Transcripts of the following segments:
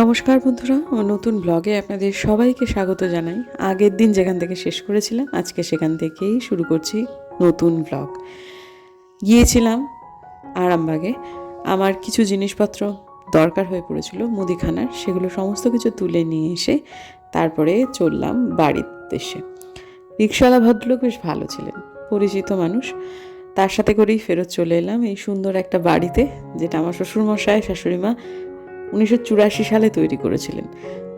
নমস্কার বন্ধুরা আমার নতুন ব্লগে আপনাদের সবাইকে স্বাগত জানাই। আগের দিন যেখান থেকে শেষ করেছিলাম, আজকে সেখান থেকেই শুরু করছি নতুন ব্লগ। গিয়েছিলাম আরামবাগে, আমার কিছু জিনিসপত্র দরকার হয়ে পড়েছিল, মুদিখানার, সেগুলো সমস্ত কিছু তুলে নিয়ে এসে তারপরে চললাম বাড়ির উদ্দেশ্যে। রিক্সাওয়ালা ভদ্রলোক বেশ ভালো ছিলেন, পরিচিত মানুষ। তার সাথে করেই ফেরত চলে এলাম এই সুন্দর একটা বাড়িতে, যেটা আমার শ্বশুরমশাই শাশুড়ি মা উনিশশো চুরাশি সালে তৈরি করেছিলেন।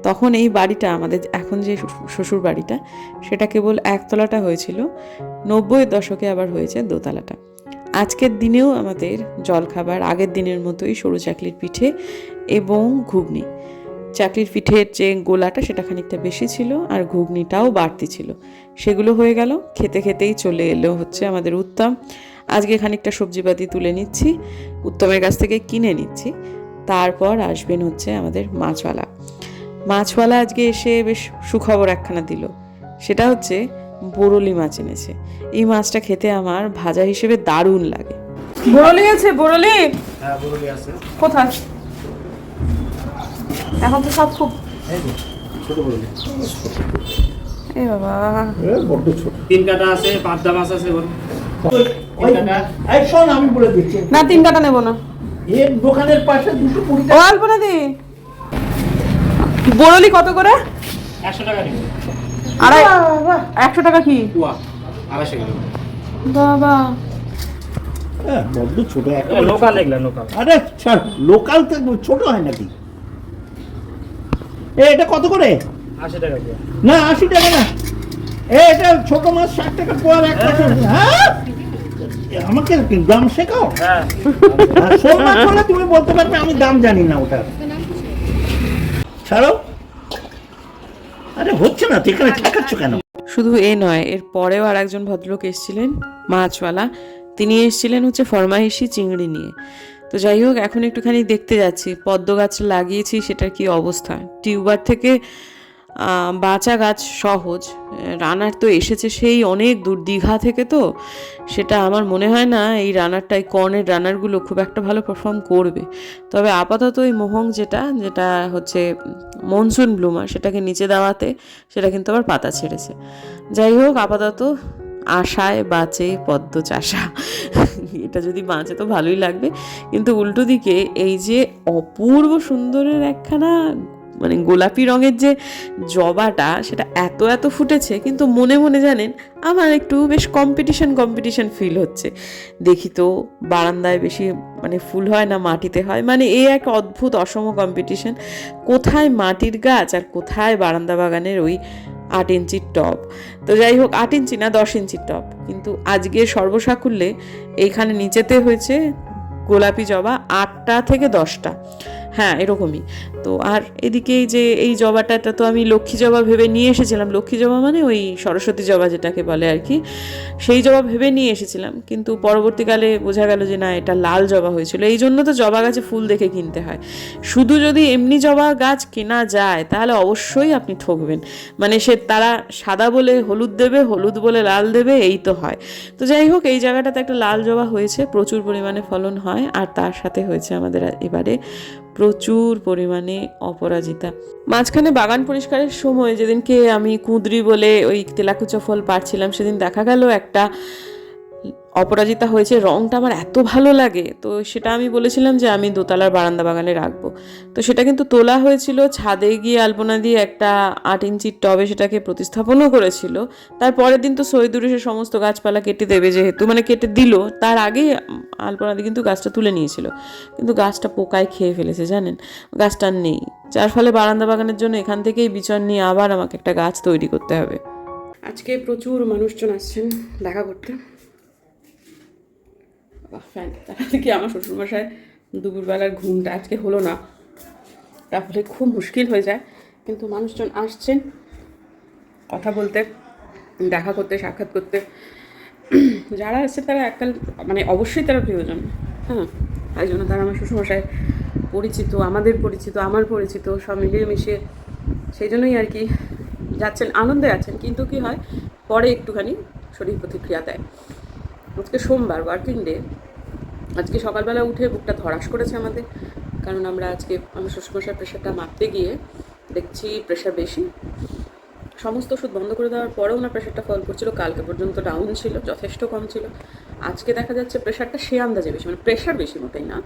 তখন এই বাড়িটা আমাদের এখন যে শ্বশুর- বাড়িটা, সেটা কেবল একতলাটা হয়েছিল, নব্বই দশকে আবার হয়েছে দোতলাটা। আজকের দিনেও আমাদের জলখাবার, আগের দিনের মতোই সরু চাকলির পিঠে এবং ঘুগনি। চাকলির পিঠের যে গোলাটা, সেটা খানিকটা বেশি ছিল আর ঘুগনিটাও বাড়তি ছিল। সেগুলো হয়ে গেল, খেতে খেতেই চলে এলো হচ্ছে আমাদের উত্তম। আজকে খানিকটা সবজিপাতি তুলে নিচ্ছি, উত্তমের কাছ থেকে কিনে নিচ্ছি। তারপর আসবেন হচ্ছে আমাদের মাছওয়ালা। মাছওয়ালা আজকে এসে বেশ সুখবর একখানা দিল। সেটা হচ্ছে বরলি মাছ এনেছে। এই মাছটা খেতে আমার ভাজা হিসেবে দারুণ লাগে। বড়লি আছে হ্যাঁ বরলি আছে। কোথায়? এখন তো সব খুব এই বরলি এ বাবা। বড্ড ছোট। তিন কাটা আছে পাবদা মাছ আছে ওর ওই এই শোন আমি বলে দিচ্ছি। না তিন কাটা নেব না। এর দোকানের পাশে দুটো কুড়ি ও আলপনা দি বড়লি কত করে? একশো টাকা আড়াই একশো টাকা কি? আড়াইশো কিলো বাবা। হ্যাঁ বড্ড ছোট একটা লোকাল এগুলা লোকাল। আরে ছাড় লোকাল তো ছোট হয় নাকি? এ এটা কত করে? আশি টাকা না আশি টাকা না। এ এটা ছোট মাছ ষাট টাকা পোয়ার একটা হ্যাঁ? আমাকে কি দাম শেখাও? হ্যাঁ। মাছ হলে তুমি বলতে পারবে আমি দাম জানি না ওটার। ছাড়ো। আরে হচ্ছে না তো এখানে ঠেকাচ্ছ কেন? শুধু এ নয় এর পরেও আর একজন ভদ্রলোক এসেছিলেন মাছওয়ালা। তিনি এসেছিলেন হচ্ছে ফরমাইশি চিংড়ি নিয়ে। তো যাই হোক এখন একটুখানি দেখতে যাচ্ছি পদ্ম গাছ লাগিয়েছি সেটার কি অবস্থা? টিউবার থেকে বাঁচা গাছ সহজ। রানার তো এসেছে সেই অনেক দূর দীঘা থেকে তো। সেটা আমার মনে হয় না এই রানারটা, এই কর্নের রানারগুলো খুব একটা ভালো পারফর্ম করবে। তবে আপাতত এই মোহং যেটা যেটা হচ্ছে মনসুন ব্লুমার সেটাকে নিচে দেওয়াতে সেটা কিন্তু আবার পাতা ছেড়েছে। যাই হোক, আপাতত আশায় বাঁচে পদ্ম চাষা। এটা যদি বাঁচে তো ভালোই লাগবে। কিন্তু উল্টো দিকে এই যে অপূর্ব সুন্দরের একখানা মানে গোলাপি রঙের যে জবাটা, সেটা এত এত ফুটেছে, কিন্তু মনে মনে জানেন, আমার একটু বেশ কম্পিটিশন কম্পিটিশন ফিল হচ্ছে। দেখি তো, বারান্দায় বেশি মানে ফুল হয় না, মাটিতে হয়। মানে এই এক অদ্ভুত, অসম কম্পিটিশন কোথায় মাটির গাছ আর কোথায় বারান্দা বাগানের ওই আট ইঞ্চির টব? তো যাই হোক, আট ইঞ্চি না, দশ ইঞ্চির টব। কিন্তু আজকে সর্বসাকুল্যে এইখানে নিচেতে হয়েছে গোলাপি জবা আটটা থেকে দশটা। হ্যাঁ এরকমই। তো আর এদিকে যে এই জবাটা তো আমি লক্ষ্মী জবা ভেবে নিয়ে এসেছিলাম। লক্ষ্মী জবা মানে ওই সরস্বতী জবা যেটাকে বলে আর কি। সেই জবা ভেবে নিয়ে এসেছিলাম। কিন্তু পরবর্তীকালে বোঝা গেল যে না, এটা লাল জবা হয়েছিল। এই জন্য তো জবা গাছে ফুল দেখে কিনতে হয়। শুধু যদি এমনি জবা গাছ কেনা যায়, তাহলে অবশ্যই আপনি ঠকবেন। মানে সে তারা সাদা বলে হলুদ দেবে, হলুদ বলে লাল দেবে, এই তো হয়। তো যাই হোক, এই জায়গাটাতে একটা লাল জবা হয়েছে। প্রচুর পরিমাণে ফলন হয়। আর তার সাথে হয়েছে আমাদের এবারে প্রচুর পরিমাণে অপরাজিতা। মাঝখানে বাগান পরিষ্কারের সময় যেদিনকে আমি কুঁদরি বলে ওই তেলাকুচা ফল পাড়ছিলাম, সেদিন দেখা গেল একটা অপরাজিতা হয়েছে, রংটা আমার এত ভালো লাগে। তো সেটা আমি বলেছিলাম যে আমি দোতলার বারান্দা বাগানে রাখব। তো সেটা কিন্তু তোলা হয়েছিল, ছাদে গিয়ে আলপনা দিয়ে একটা আট ইঞ্চির টবে সেটাকে প্রতিস্থাপনও করেছিল। তার পরের দিন তো সৈদুরে সে সমস্ত গাছপালা কেটে দেবে যেহেতু মানে কেটে দিল, তার আগেই আলপনা দিয়ে কিন্তু গাছটা তুলে নিয়েছিল। কিন্তু গাছটা পোকায় খেয়ে ফেলেছে, জানেন? গাছটা নেই। যার ফলে বারান্দা বাগানের জন্য এখান থেকেই বিচন নিয়ে আবার আমাকে একটা গাছ তৈরি করতে হবে। আজকে প্রচুর মানুষজন আসছেন দেখা করতে। বাহ, ফ্যান। তার থেকে আমার শ্বশুরমশাই দুপুরবেলার ঘুমটা আজকে হলো না। তাহলে খুব মুশকিল হয়ে যায়। কিন্তু মানুষজন আসছেন কথা বলতে দেখা করতে সাক্ষাৎ করতে। যারা আসছে তারা এককাল মানে অবশ্যই তারা প্রিয়জন। হ্যাঁ তাই জন্য তারা আমার শ্বশুরমশাই পরিচিত আমাদের পরিচিত আমার পরিচিত সব মিলিয়ে মিশিয়ে সেই জন্যই আর কি যাচ্ছেন আনন্দে আছেন। কিন্তু কি হয় পরে একটুখানি শরীর প্রতিক্রিয়া দেয়। আজকে সোমবার ওয়ার্কিং ডে আজকে সকালবেলা উঠে বুকটা ধরাস করেছে আমাদের, কারণ আমরা আজকে আমার শ্বশুরমশাই প্রেশারটা মাপতে গিয়ে দেখছি প্রেশার বেশি। সমস্ত ওষুধ বন্ধ করে দেওয়ার পরেও ওনার প্রেশারটা ফল করছিল, কালকে পর্যন্ত ডাউন ছিল, যথেষ্ট কম ছিল। আজকে দেখা যাচ্ছে প্রেশারটা সে আন্দাজে বেশি মানে প্রেশার বেশি মোটেই না।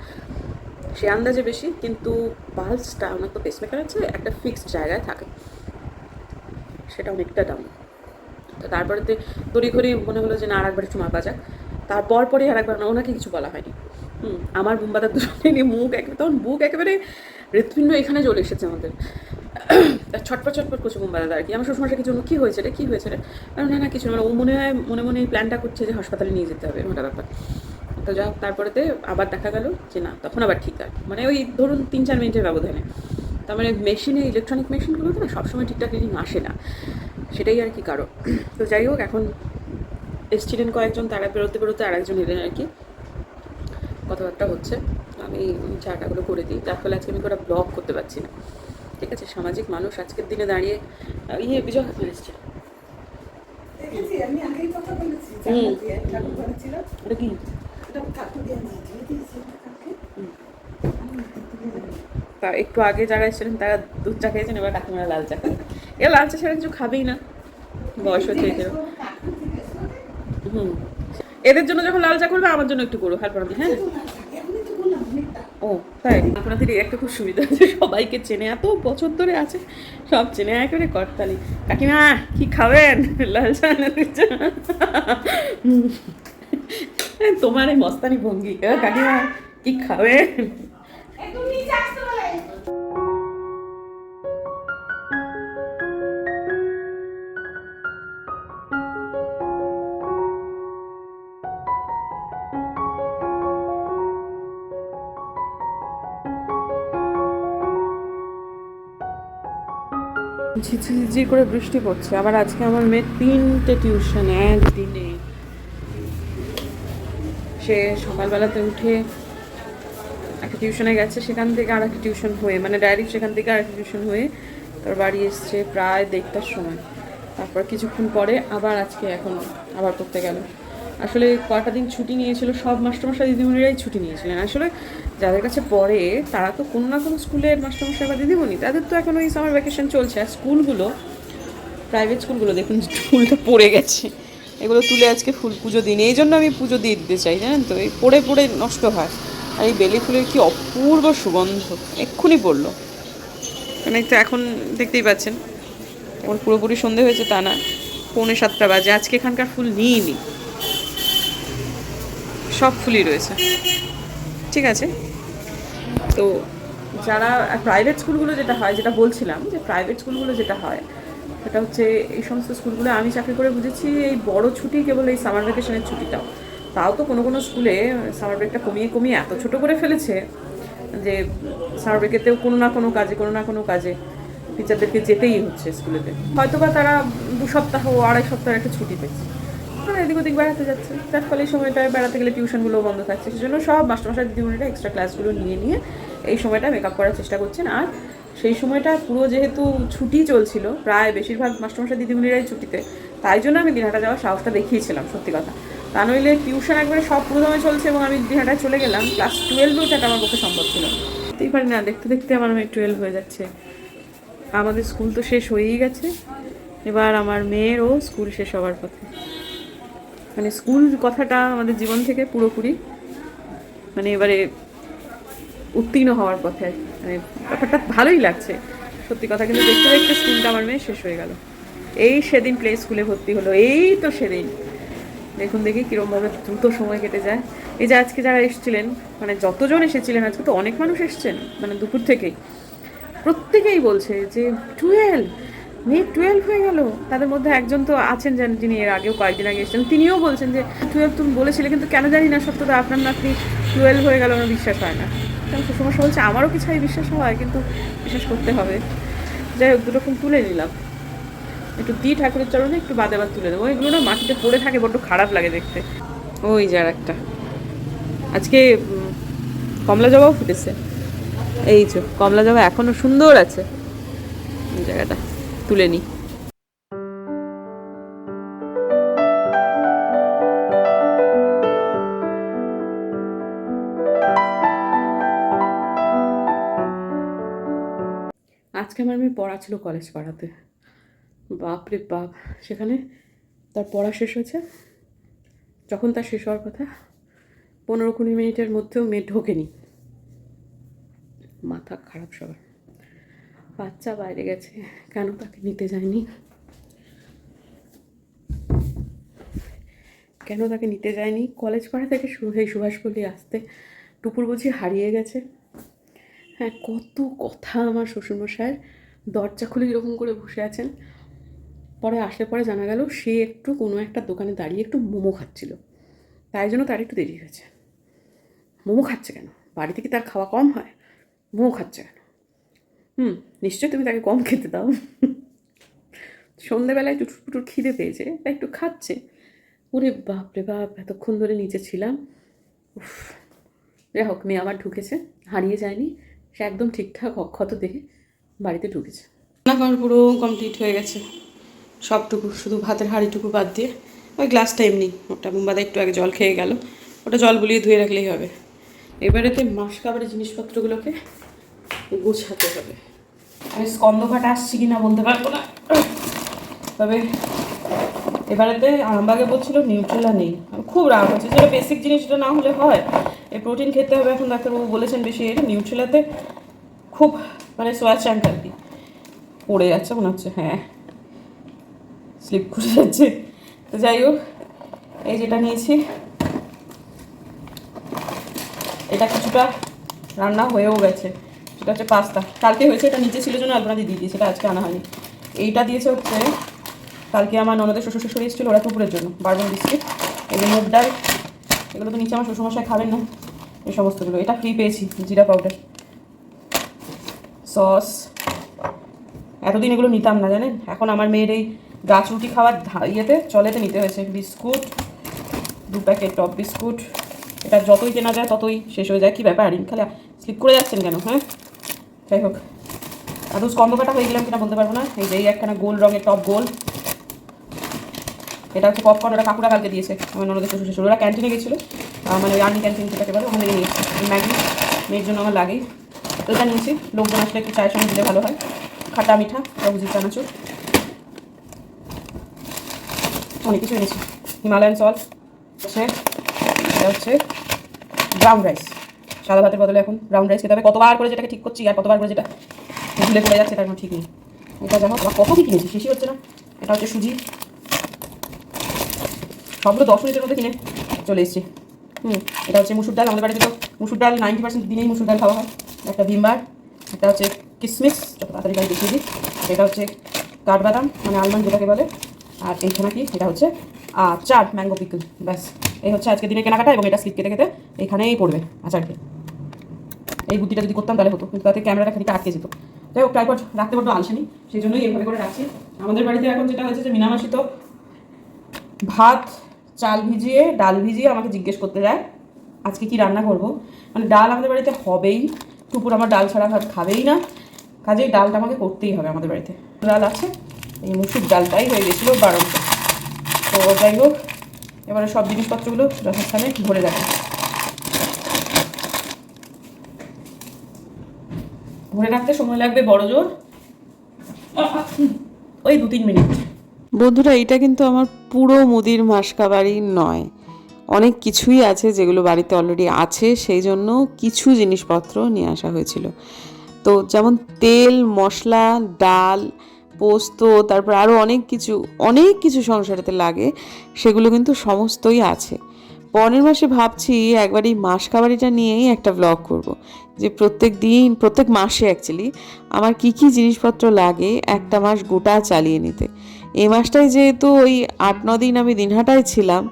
সে আন্দাজে বেশি, কিন্তু পালসটা ওনার তো পেসমেকার আছে, একটা ফিক্সড জায়গায় থাকে। সেটা অনেকটা ডাউন তো তারপরেতে তড়িঘড়ি মনে হলো যে না আরেকবার একটু মাপা যাক। তারপর পরে আরেকবার না, ওনাকে কিছু বলা হয়নি। হুম, আমার বুম্বাদার তো শুনিনি মুখ একেবারে তখন বুক একেবারে হৃৎপিণ্ড এখানে চলে এসেছে আমাদের। ছটপট ছটপট করছে বুম্বাদাদা আর কি। আমার শ্বশুরমশাই কিছু কী হয়েছে রে? কী হয়েছে রে? না না, কিছু মানে ও মনে হয়, মনে মনে এই প্ল্যানটা করছে যে হাসপাতালে নিয়ে যেতে হবে ওটা ব্যাপার। তো যাই হোক, তারপরেতে আবার দেখা গেল যে না, তখন আবার ঠিক আছে মানে ওই ধরুন তিন চার মিনিটের ব্যবধানে। তার মানে মেশিনে ইলেকট্রনিক মেশিনগুলোতে না সবসময় ঠিকঠাক রিডিং আসে না। সেটাই আর কি কারণ। তো যাই হোক, এখন এসছিলেন কয়েকজন তারা বেরোতে বেরোতে আরেকজন এলেন আর কি। কথাবার্তা হচ্ছে আমি চাটাগুলো করে দিই। তার ফলে আজকে আমি ওটা ব্লগ করতে পারছি না। ঠিক আছে সামাজিক মানুষ আজকের দিনে দাঁড়িয়ে ইয়ে বিজয় হাসান এসছে। তা একটু আগে যারা এসেছিলেন তারা দুধ চা খেয়েছেন এবার কাকিমারা লাল চা খাবে। এ লাল চা ছাড়া কিছু খাবেই না। বয়স হচ্ছে এদেরও ঠাকুর থেকে এসো। হুম। এদের জন্য যখন লাল চা করবে আমার জন্য একটু করো হ্যাঁ তো বললাম অনেকটা। ও, তাই? আপনাদের একটা খুব সুবিধা আছে সবাইকে চেনে, এত বছর ধরে আছে, সব চেনে, একেবারে করতালি। কাকিমা, কি খাবেন? লাল চা? তোমার এই মস্তানি ভঙ্গি। কাকিমা, কি খাবেন? একটু নিচে আসতে বলে। ঝিঝি ঝিঝি করে বৃষ্টি পড়ছে। আবার আজকে আমার মেয়ে তিনটে টিউশন, একদিনে। সে সকালবেলাতে উঠে একটা টিউশনে গেছে, সেখান থেকে আর একটা টিউশন হয়ে মানে ডাইরেক্ট সেখান থেকে আর একটা টিউশন হয়ে তার বাড়ি এসছে প্রায় দেড়টার সময়। তারপর কিছুক্ষণ পরে আবার আজকে এখন আবার পড়তে গেল। আসলে কটা দিন ছুটি নিয়েছিল, সব মাস্টারমশাই দিদিমণিরাই ছুটি নিয়েছিলেন। আসলে যাদের কাছে পড়ে, তারা তো কোনো না কোনো স্কুলের মাস্টারমশাই বা দিদিমণি, তাদের তো এখন ওই সামার ভ্যাকেশন চলছে। আর স্কুলগুলো প্রাইভেট স্কুলগুলো দেখুন ফুলটা পড়ে গেছে। এগুলো তুলে আজকে ফুল পুজো দিন। এই জন্য আমি পুজো দিয়ে দিতে চাই, জানেন তো? এই পড়ে পড়ে নষ্ট হয়। আর এই বেলি ফুলের কি অপূর্ব সুগন্ধ। এক্ষুনি পড়ল। মানে তো এখন দেখতেই পাচ্ছেন। এখন পুরোপুরি সন্ধে হয়েছে, তা না। পৌনে সাতটা বাজে। আজকে এখানকার ফুল নিই সব ফুলই রয়েছে। ঠিক আছে? তো যারা প্রাইভেট স্কুলগুলো যেটা হয়, যেটা বলছিলাম যে প্রাইভেট স্কুলগুলো যেটা হয়, সেটা হচ্ছে এই সমস্ত স্কুলগুলো আমি চাকরি করে বুঝেছি, এই বড় ছুটি কেবল এই সামার ভ্যাকেশনের ছুটিটাও। তাও তো কোনো কোনো স্কুলে সামার ব্রেকটা কমিয়ে কমিয়ে এত ছোট করে ফেলেছে যে সামার ব্রেকেতেও কোনো না কোনো কাজে, কোনো না কোনো কাজে টিচারদেরকে যেতেই হচ্ছে স্কুলেতে। হয়তো বা তারা দু সপ্তাহ, আড়াই সপ্তাহ একটা ছুটি পেয়েছে। তারা এদিক ওদিক বেড়াতে যাচ্ছে। তার ফলে এই সময়টায় বেড়াতে গেলে টিউশনগুলো বন্ধ থাকছে। সেজন্য সব মাস্টারমশাই দিদিমণিরা এক্সট্রা ক্লাসগুলো নিয়ে নিয়ে এই সময়টা মেকআপ করার চেষ্টা করছেন। আর সেই সময়টা পুরো যেহেতু ছুটি চলছিল, প্রায় বেশিরভাগ মাস্টারমশাই দিদিমণিরাই ছুটিতে। তাই জন্য আমি দিনহাটা যাওয়ার সাহসটা দেখিয়েছিলাম, সত্যি কথা। তা নইলে টিউশন একবারে সব পুরোদমে চলছে এবং আমি দিনহাটায় চলে গেলাম। ক্লাস টুয়েলভে ওটা আমার পক্ষে সম্ভব ছিল। দেখতেই পারি না, দেখতে দেখতে আমার মেয়ে টুয়েলভ হয়ে যাচ্ছে। আমাদের স্কুল তো শেষ হয়েই গেছে। এবার আমার মেয়েরও স্কুল শেষ হওয়ার পথে। মানে স্কুল কথাটা আমাদের জীবন থেকে পুরোপুরি মানে এবারে উত্তীর্ণ হওয়ার পথে মানে ব্যাপারটা ভালোই লাগছে। সত্যি কথা কিন্তু দেখতে দেখতে স্কুলটা আমার মেয়ে শেষ হয়ে গেল। এই সেদিন প্লে স্কুলে ভর্তি হলো, এই তো সেদিন। দেখুন দেখি কীরকমভাবে দ্রুত সময় কেটে যায়। এই যে আজকে যারা এসেছিলেন মানে যতজন এসেছিলেন, আজকে তো অনেক মানুষ এসেছেন মানে দুপুর থেকেই। প্রত্যেকেই বলছে যে, টুয়েলভ মেয়ে টুয়েলভ হয়ে গেল। তাদের মধ্যে একজন তো আছেন যান যিনি এর আগেও কয়েকদিন আগে এসেছেন তিনিও বলছেন যে টুয়েলভ তুমি বলেছিলে, কিন্তু কেন জানি না সত্যতা আপনার নাতনি টুয়েলভ হয়ে গেল আমার বিশ্বাস হয় না। কারণ সমস্যা বলছে, আমারও কিছু এই বিশ্বাস হয়, কিন্তু বিশ্বাস করতে হবে। যাই হোক দুরকম তুলে নিলাম। একটু দিই ঠাকুরের চরণে, একটু বাদে বাদ তুলে দেবো। এগুলো না মাটিতে পড়ে থাকে, বড্ড খারাপ লাগে দেখতে। ওই যার একটা আজকে কমলা জবাও ফুটেছে। এই যে, কমলা জবা এখনও সুন্দর আছে। জায়গাটা। তুলে নিই। আজকে আমার মেয়ে পড়া ছিল কলেজ পাড়াতে। বাপরে বাপ, সেখানে তার পড়া শেষ হয়েছে। যখন তার শেষ হওয়ার কথা, পনেরো কুড়ি মিনিটের মধ্যেও মেয়ে ঢোকেনি। মাথা খারাপ সবার। বাচ্চা বাইরে গেছে, কেন তাকে নিতে যায়নি? কেন তাকে নিতে যায়নি? কলেজ পাড়া থেকে সু- এই সুভাষপল্লী আসতে টুপুর বুঝি হারিয়ে গেছে। হ্যাঁ কত কথা আমার শ্বশুরমশাইয়ের দরজা খুলে এরকম করে বসে আছেন। পরে আসলে পরে জানা গেল, সে একটু কোনো একটা দোকানে দাঁড়িয়ে একটু মোমো খাচ্ছিল। তাই জন্য তার একটু দেরি হয়েছে। মোমো খাচ্ছে কেন? বাড়িতে কি তার খাওয়া কম হয়? মোমো খাচ্ছে কেন? হুম, নিশ্চয়ই তুমি তাকে কম খেতে দাও। সন্ধ্যেবেলায় টুটুর পুটুর খিদে পেয়েছে, তাই একটু খাচ্ছে। ওরে বাপ রে বাপ, এতক্ষণ ধরে নিচে ছিলাম। উফ, যাই হোক, মেয়ে আবার ঢুকেছে, হারিয়ে যায়নি। সে একদম ঠিকঠাক অক্ষত দেখে বাড়িতে ঢুকেছে। রান্না করার পুরো কমপ্লিট হয়ে গেছে। সবটুকু, শুধু ভাতের হাঁড়িটুকু বাদ দিয়ে, ওই গ্লাসটা এমনি, ওটা মুম্বাদা একটু আগে জল খেয়ে গেল। ওটা জল বুলিয়ে ধুয়ে রাখলেই হবে। এবারেতে মাস কাবারের জিনিসপত্রগুলোকে গোছাতে হবে। আমি স্কন্দঘাট আসছি কি না বলতে পারব না। তবে এবারেতে আরামবাগে বলছিল নিউট্রেলা নেই। খুব রাগ হচ্ছে, যেটা বেসিক জিনিসটা না হলে হয়। এই প্রোটিন খেতে হবে এখন, ডাক্তারবাবু বলেছেন বেশি এটা নিউট্রেলাতে খুব মানে সোয়া চ্যাঙ্ক আর কি। পড়ে যাচ্ছে, মনে হচ্ছে হ্যাঁ স্লিপ করে যাচ্ছে। তো যাই হোক, এই যেটা নিয়েছি, এটা কিছুটা রান্না হয়েও গেছে। সেটা হচ্ছে পাস্তা। কালকে হয়েছে, এটা নিচে ছিল জন্য আলপনা দিয়ে দিয়েছে এটা আজকে আনা হয়নি। এইটা দিয়েছে হচ্ছে, কালকে আমার ননদের শ্বশুর শ্বশুর এসেছিল ওরা কুকুরের জন্য বারবন বিস্কিট। এই যে মুগ ডাল, এগুলো তো নিচে আমার শ্বশুরমশাই খাবেন না, এই সমস্তগুলো। এটা ফ্রি পেয়েছি, জিরা পাউডার সস এতদিন এগুলো নিতাম না, জানেন? এখন আমার মেয়ের এই গাছ রুটি খাওয়ার ইয়েতে, চলেতে নিতে হয়েছে। বিস্কুট, দু প্যাকেট টপ বিস্কুট। এটা যতই কেনা যায় ততই শেষ হয়ে যায়। কি ব্যাপার খালি স্লিপ করে যাচ্ছেন কেন হ্যাঁ? যাই হোক। এত স্কন্দ কাটা হয়ে গেলাম কিনা বলতে পারব না। এই যে, এই একখানা গোল রঙের টপ গোল। এটা হচ্ছে পপকর্ন ওটা কাকুরা কালকে দিয়েছে। আমার ননদের শ্বশুর শ্বশুর। ওরা ক্যান্টিনে গেছিল। মানে আর্মি ক্যান্টিন যেটাকে বলে, ওখান থেকে নিয়েছি ম্যাগি, মেয়ের জন্য আমার লাগেই। তো এটা নিয়েছি। লোকজন আসলে একটু চায়ের সঙ্গে দিলে ভালো হয়। খাটা মিঠা সবুজি চানাচুর। অনেক কিছু এনেছি। হিমালয়ান সল্ট হচ্ছে, এটা হচ্ছে ব্রাউন রাইস সাদা ভাতের বদলে এখন ব্রাউন রাইস খেতে হবে। কতবার করে যেটাকে ঠিক করছি আর কতবার করে যেটা ভুলে পড়ে যাচ্ছে, তার ঠিক নেই। এটা যেমন আবার কত কি কিনেছি? শেষই হচ্ছে না। এটা হচ্ছে সুজি। সবগুলো দশ মিনিটের মধ্যে কিনে চলে এসেছি। হুম, এটা হচ্ছে মুসুর ডাল, আমাদের বাড়িতে তো মুসুর ডাল নাইনটি পার্সেন্ট দিনেই মুসুর ডাল খাওয়া হয়। একটা ভিমবার, একটা হচ্ছে কিসমিস, যত তাড়াতাড়ি গাড়ি দেখিয়ে দিই। এটা হচ্ছে কাঠবাদাম মানে আলমন্ড যেটাকে বলে। আর এইখানে কি? এটা হচ্ছে আচার ম্যাঙ্গো পিকল ব্যাস। এই হচ্ছে আজকে দিনে কেনাকাটা এবং এটা স্লিপ কেটে কেটে এখানেই পড়বে আচারকে। এই বুদ্ধিটা যদি করতাম তাহলে হতো, কিন্তু তাতে ক্যামেরাটা খানিকটা আটকে যেত। যাই হোক ট্রাইপড রাখতে বড্ড আলসেনি সেই জন্যই এইভাবে করে রাখছি। আমাদের বাড়িতে এখন যেটা হয়েছে যে মিনামাসি তো ভাত, চাল ভিজিয়ে, ডাল ভিজিয়ে আমাকে জিজ্ঞেস করতে যায়, আজকে কি রান্না করব? মানে ডাল আমাদের বাড়িতে হবেই টুপুর আমার ডাল ছাড়া ভাত খাবেই না। কাজেই ডালটা আমাকে করতেই হবে আমাদের বাড়িতে। ডাল আছে, এই মুসুর ডালটাই হয়ে গেছিল বারণ তো যাই হোক, এবারে সব জিনিসপত্রগুলো যথাস্থানে ভরে রাখি। ভরে রাখতে সময় লাগবে, বড় জোর। ওই দু তিন মিনিট। বন্ধুরা, এটা কিন্তু আমার পুরো মুদির মাসকাবাড়ি নয়। অনেক কিছুই আছে যেগুলো বাড়িতে অলরেডি আছে, সেই জন্য কিছু জিনিসপত্র নিয়ে আসা হয়েছিল। তো যেমন তেল, মশলা, ডাল, পোস্ত, তারপর আরও অনেক কিছু অনেক কিছু সংসারেতে লাগে, সেগুলো কিন্তু সমস্তই আছে। পরের মাসে ভাবছি একবার এই মাস কাবাড়িটা নিয়েই একটা ব্লগ করব। যে প্রত্যেক দিন, প্রত্যেক মাসে অ্যাকচুয়ালি আমার কি কি জিনিসপত্র লাগে একটা মাস গোটা চালিয়ে নিতে। এই মাসটায় যেহেতু ওই আট, ন দিন আমি দিনহাটায় ছিলাম,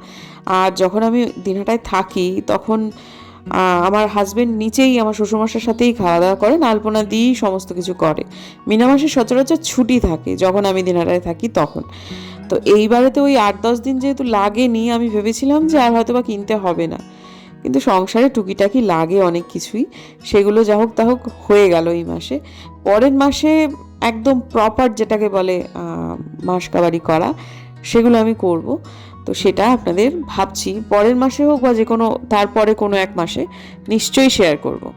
আর যখন আমি দিনহাটায় থাকি তখন আমার হাজবেন্ড নিচেই আমার শ্বশুরমশার সাথেই খাওয়া দাওয়া করেন আলপনা দিয়েই সমস্ত কিছু করে। মিনা মাসে সচরাচর ছুটি থাকে যখন আমি দিনহাটায় থাকি তখন। তো এইবারে তো ওই আট, দশ দিন যেহেতু লাগেনি, আমি ভেবেছিলাম যে আর হয়তো বা কিনতে হবে না। কিন্তু সংসারে টুকিটাকি লাগে অনেক কিছুই। সেগুলো যা হোক তা হোক হয়ে গেল এই মাসে। পরের মাসে একদম প্রপার যেটাকে বলে আহ, মাস কাবারি করা সেগুলো আমি করব। তো সেটা আপনাদের ভাবছি পরের মাসে হোক বা যে কোনো তারপরে কোনো এক মাসে নিশ্চয়ই শেয়ার করব।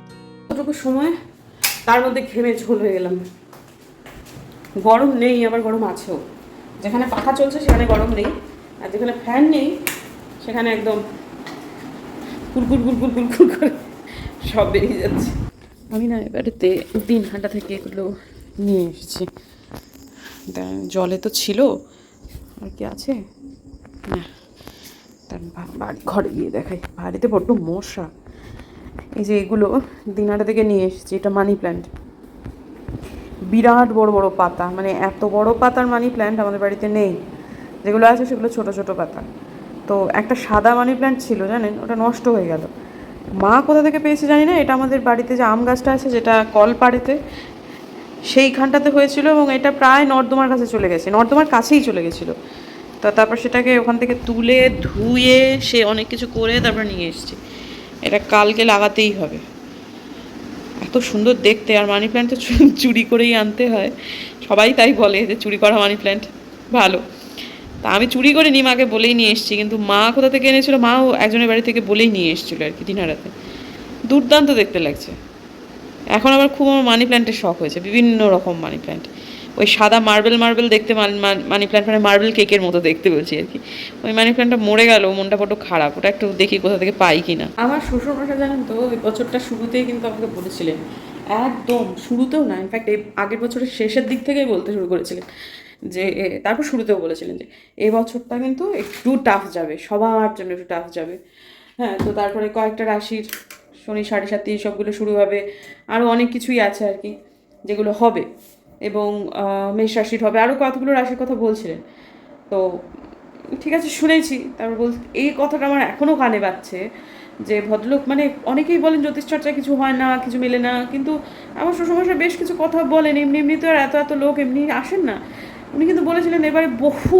কতটুকু সময় তার মধ্যে ঘেমে ঝোল হয়ে গেলাম। গরম নেই আবার গরম আছেও। যেখানে পাখা চলছে সেখানে গরম নেই আর যেখানে ফ্যান নেই সেখানে একদম কুরকুর কুরকুর কুলকুল করে সব বেরিয়ে যাচ্ছে। আমি না এবারেতে দিন হাঁটা থেকে এগুলো নিয়ে এসেছি। জলে তো ছিল। আর কি আছে? তার বাড়ি ঘরে গিয়ে দেখাই। বাড়িতে বড্ড মশা। এই যে এগুলো দিনহাটা থেকে নিয়ে এসেছি, এটা মানি প্ল্যান্ট বিরাট বড় বড় পাতা। মানে এত বড় পাতার মানি প্ল্যান্ট আমাদের বাড়িতে নেই। যেগুলো আছে সেগুলো ছোট ছোট পাতা। তো একটা সাদা মানি প্ল্যান্ট ছিল, জানেন? ওটা নষ্ট হয়ে গেল। মা কোথা থেকে পেয়েছে জানি না, এটা আমাদের বাড়িতে যে আম গাছটা আছে, যেটা কলপাড়েতে, সেইখানটাতে হয়েছিল এবং এটা প্রায় নর্দমার কাছে চলে গেছে, নর্দমার কাছেই চলে গেছিল। তো তারপর সেটাকে ওখান থেকে তুলে, ধুয়ে, সে অনেক কিছু করে তারপর নিয়ে এসেছি। এটা কালকে লাগাতেই হবে। এত সুন্দর দেখতে, আর মানি প্ল্যান্ট তো চুরি করেই আনতে হয়। সবাই তাই বলে যে চুরি করা মানি প্ল্যান্ট ভালো। তা আমি চুরি করে নি মাকে বলেই নিয়ে এসেছি, কিন্তু মা কোথা থেকে এনেছিল মাও একজনের বাড়ি থেকে বলেই নিয়ে এসেছিল আর কি দিনহারাতে দুর্দান্ত দেখতে লাগছে। এখন আবার খুব আমার মানি প্ল্যান্টের শখ হয়েছে, বিভিন্ন রকম মানি প্ল্যান্ট ওই সাদা মার্বেল মার্বেল দেখতে মানি প্ল্যান্ট মানে মার্বেল কেকের মতো দেখতে বলছি আর কি। ওই মানি প্ল্যান্টটা মরে গেল মনটা বড্ড খারাপ, ওটা একটু দেখি কোথা থেকে পাই কি না আমার শ্বশুর মশাই জানেন তো, ওই বছরটা শুরুতেই কিন্তু আমাকে বলেছিলেন। একদম শুরুতেও না ইনফ্যাক্ট এই আগের বছরের শেষের দিক থেকেই বলতে শুরু করেছিলেন। যে তারপর শুরুতেও বলেছিলেন যে এই বছরটা কিন্তু একটু টাফ যাবে, সবার জন্য একটু টাফ যাবে। হ্যাঁ তো তারপরে কয়েকটা রাশির, শনি, সাড়ে সাথে সবগুলো শুরু হবে। আরও অনেক কিছুই আছে আর কি, যেগুলো হবে। এবং মেষ রাশির হবে। আরও কতগুলো রাশির কথা বলছিলেন। তো, ঠিক আছে, শুনেছি। তারপর বল, এই কথাটা আমার এখনও কানে বাজছে যে, ভদ্রলোক মানে অনেকেই বলেন জ্যোতিষচর্চা কিছু হয় না, কিছু মেলে না। কিন্তু আমার শ্বশুরমশাই বেশ কিছু কথা বলেন। এমনি এমনি তো আর এত এত লোক এমনি আসেন না। উনি কিন্তু বলেছিলেন, এবারে বহু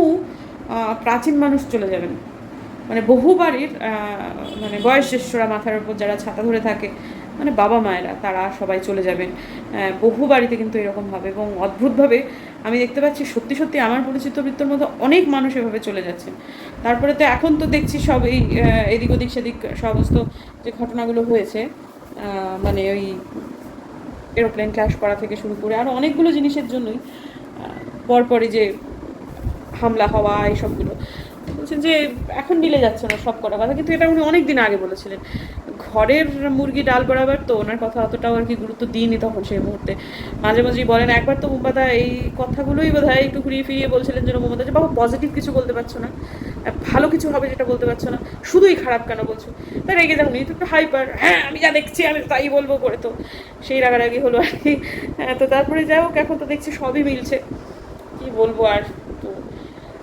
প্রাচীন মানুষ চলে যাবেন। মানে বহু বাড়ির মানে বয়োজ্যেষ্ঠরা মাথার উপর যারা ছাতা ধরে থাকে মানে বাবা মায়েরা, তারা সবাই চলে যাবেন। বহু বাড়িতে কিন্তু এরকম হবে এবং অদ্ভুতভাবে আমি দেখতে পাচ্ছি, সত্যি সত্যি আমার পরিচিত বৃত্তর মধ্যে অনেক মানুষ এভাবে চলে যাচ্ছেন। তারপরে তো এখন তো দেখছি সব এই এদিক ওদিক সেদিক সমস্ত যে ঘটনাগুলো হয়েছে মানে ওই এরোপ্লেন ক্র্যাশ করা থেকে শুরু করে আরও অনেকগুলো জিনিসের জন্যই পরপরই যে হামলা হওয়া এইসবগুলো বলছেন যে এখন মিলে যাচ্ছে না সব কটা কথা কিন্তু এটা উনি অনেক দিন আগে বলেছিলেন। ঘরের মুরগি ডাল বরাবর তো ওনার কথা অতটাও আর কি গুরুত্ব দিইনি তখন সেই মুহূর্তে। মাঝে মাঝেই বলেন একবার তো মোমবাদা এই কথাগুলোই বোধ হয় একটু ঘুরিয়ে ফিরিয়ে বলছিলেন যেন মোমবাদা যে বাবা পজিটিভ কিছু বলতে পারছ না। ভালো কিছু হবে যেটা বলতে পারছ না। শুধুই খারাপ কেন বলছো? তা রেগে যাও উনি তো একটু হাইপার হ্যাঁ আমি যা দেখছি আমি তাই বলব করে তো। সেই রাগারাগি হলো আর কি। হ্যাঁ, তো তারপরে যাই হোক এখন তো দেখছি সবই মিলছে। কি বলব আর তো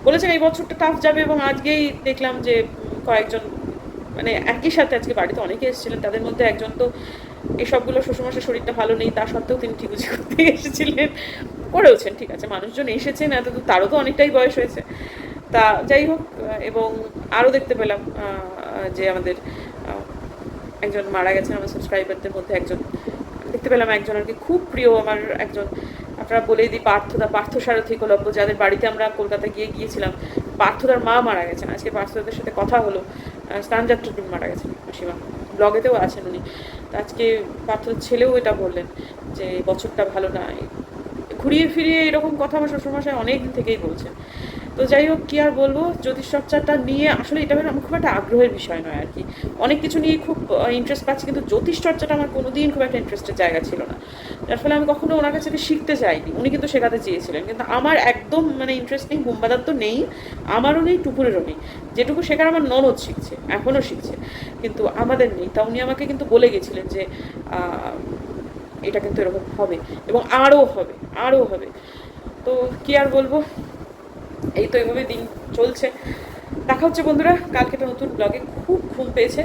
বলেছেন এই বছরটা টাফ যাবে এবং আজকেই দেখলাম যে কয়েকজন মানে একই সাথে আজকে বাড়িতে অনেকে এসেছিলেন। তাদের মধ্যে একজন তো এসবগুলো শ্বশুরমশার শরীরটা ভালো নেই তা সত্ত্বেও তিনি ঠিকুজি করতে এসেছিলেন। করেওছেন, ঠিক আছে, মানুষজন এসেছেন এত তারও তো অনেকটাই বয়স হয়েছে। তা যাই হোক, এবং আরও দেখতে পেলাম যে আমাদের একজন মারা গেছেন, আমার সাবস্ক্রাইবারদের মধ্যে একজন, দেখতে পেলাম একজন আর কি খুব প্রিয়, আমার একজন আপনারা বলেই দিই, পার্থদা পার্থ সারথী কলব্য, যাদের বাড়িতে আমরা কলকাতা গিয়ে গিয়েছিলাম, পার্থদার মা মারা গেছেন। আজকে পার্থদাদের সাথে কথা হলো স্নানযাত্রার দিন মারা গেছেন সীমা ব্লগেতেও আছেন উনি। আজকে পার্থ ছেলেও এটা বললেন যে বছরটা ভালো না ঘুরিয়ে ফিরিয়ে এরকম কথা আমার শ্বশুরমশাই অনেক দিন থেকেই বলছেন। তো যাই হোক, কি আর বলব? জ্যোতিষচর্চাটা নিয়ে আসলে এটা আমার খুব একটা আগ্রহের বিষয় নয় আর কি। অনেক কিছু নিয়ে খুব ইন্টারেস্ট পাচ্ছি, কিন্তু জ্যোতিষ চর্চাটা আমার কোনোদিন খুব একটা ইন্টারেস্টের জায়গা ছিল না। যার ফলে আমি কখনো ওনার কাছে শিখতে চাইনি উনি কিন্তু শেখাতে চেয়েছিলেন। কিন্তু আমার একদম মানে ইন্টারেস্ট নেই হুম্বাদার তো নেই, আমারও নেই টুকুরেরও নেই। যেটুকু শেখার আমার ননদ শিখছে, এখনও শিখছে, কিন্তু আমাদের নেই। তা উনি আমাকে কিন্তু বলে গেছিলেন যে এটা কিন্তু এরকম হবে এবং আরও হবে আরও হবে। তো কি আর বলব? এই তো এইভাবে দিন চলছে। দেখা হচ্ছে বন্ধুরা, কালকে একটা নতুন ব্লগে খুব ঘুম পেয়েছে।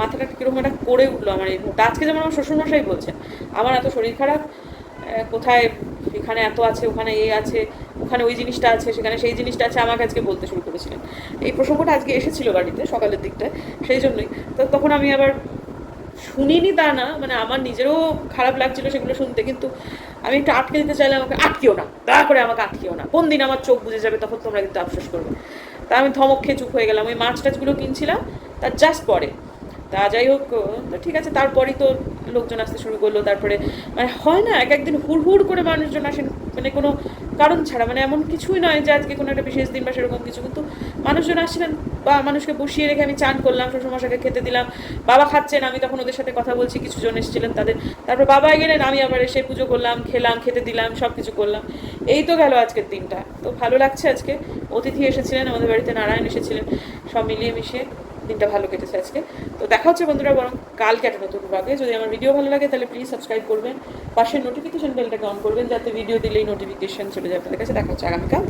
মাথাটা কীরকম একটা করে উঠল আমার এই মুহূর্তে। আজকে যেমন আমার শ্বশুরমশাই বলছেন, আমার এত শরীর খারাপ কোথায়, এখানে এত আছে, ওখানে এই আছে, ওখানে ওই জিনিসটা আছে, সেখানে সেই জিনিসটা আছে, আমাকে আজকে বলতে শুরু করেছিলেন। এই প্রসঙ্গটা আজকে এসেছিল বাড়িতে সকালের দিকটায়, সেই জন্যই। তো তখন আমি আবার শুনিনি তা না মানে আমার নিজেরও খারাপ লাগছিল সেগুলো শুনতে, কিন্তু আমি একটু আটকে দিতে চাইলে আমাকে আটকেও না, দয়া করে আমাকে আটকেও না। কোন দিন আমার চোখ বুঝে যাবে তখন তোমরা কিন্তু আফসোস করবে। তা আমি ধমক খেয়ে চুপ হয়ে গেলাম, ওই মাছ টাছগুলো কিনছিলাম তার জাস্ট পরে। তা যাই হোক, তো ঠিক আছে, তারপরেই তো লোকজন আসতে শুরু করল, তারপরে মানে হয় না, এক একদিন হুড় হুড় করে মানুষজন আসেন মানে কোনো কারণ ছাড়া মানে এমন কিছুই নয় যে আজকে কোনো একটা বিশেষ দিন বা সেরকম কিছু। কিন্তু মানুষজন আসছিলেন, বা মানুষকে বসিয়ে রেখে আমি চান করলাম শ্বশুরমশাকে খেতে দিলাম, বাবা খাচ্ছেন, আমি তখন ওদের সাথে কথা বলছি, কিছু জন এসেছিলেন তাদের। তারপর বাবা গেলেন, আমি আবার এসে পুজো করলাম, খেলাম, খেতে দিলাম সব কিছু করলাম। এই তো গেল আজকের দিনটা। তো ভালো লাগছে আজকে। অতিথি এসেছিলেন, আমাদের বাড়িতে নারায়ণ এসেছিলেন। সব মিলিয়ে মিশিয়ে। দিনটা ভালো কেটেছে আজকে। তো দেখা হচ্ছে বন্ধুরা বরং কালকে একটা নতুন ভাগে যদি আমার ভিডিও ভালো লাগে তাহলে প্লিজ সাবস্ক্রাইব করবেন। পাশের নোটিফিকেশন বেলটাকে অন করবেন যাতে ভিডিও দিলেই নোটিফিকেশন চলে যায়। আপনাদের কাছে দেখা হচ্ছে আগামীকাল।